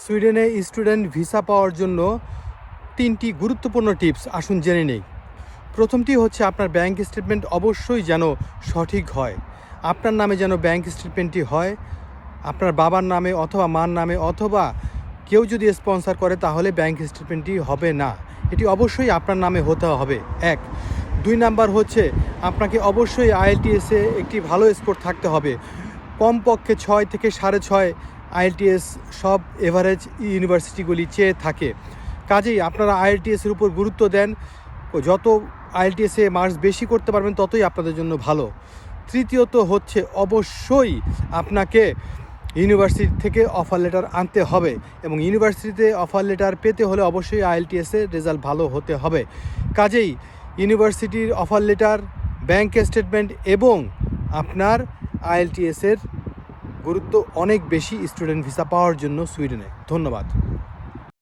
সুইডেনে student visa পাওয়ার জন্য তিনটি গুরুত্বপূর্ণ টিপস, আসুন জেনে নেই। প্রথমটি হচ্ছে আপনার ব্যাংক স্টেটমেন্ট অবশ্যই যেন সঠিক হয়। আপনার নামে যেন ব্যাংক স্টেটমেন্টটি হয়, আপনার বাবার নামে অথবা মার নামে অথবা কেউ যদি স্পন্সর করে তাহলে ব্যাংক স্টেটমেন্টটি হবে না। এটি অবশ্যই আপনার নামে হতে হবে। এক, দুই নাম্বার হচ্ছে আপনাকে অবশ্যই আইএলটিএসে একটি ভালো স্কোর থাকতে হবে। কমপক্ষে ছয় থেকে সাড়ে ছয় আইএলটিএস সব এভারেজ ইউনিভার্সিটিগুলি চেয়ে থাকে। কাজেই আপনারা আইএলটিএসের উপর গুরুত্ব দেন যত আইএলটিএসে মার্কস বেশি করতে পারবেন, ততই আপনাদের জন্য ভালো। তৃতীয়ত হচ্ছে, অবশ্যই আপনাকে ইউনিভার্সিটি থেকে অফার লেটার আনতে হবে এবং ইউনিভার্সিটিতে অফার লেটার পেতে হলে অবশ্যই আইএলটিএসের রেজাল্ট ভালো হতে হবে। কাজেই ইউনিভার্সিটির অফার লেটার ব্যাংক স্টেটমেন্ট এবং আপনার আইএলটিএসের গুরুত্ব অনেক বেশি স্টুডেন্ট ভিসা পাওয়ার জন্য সুইডেনে। ধন্যবাদ।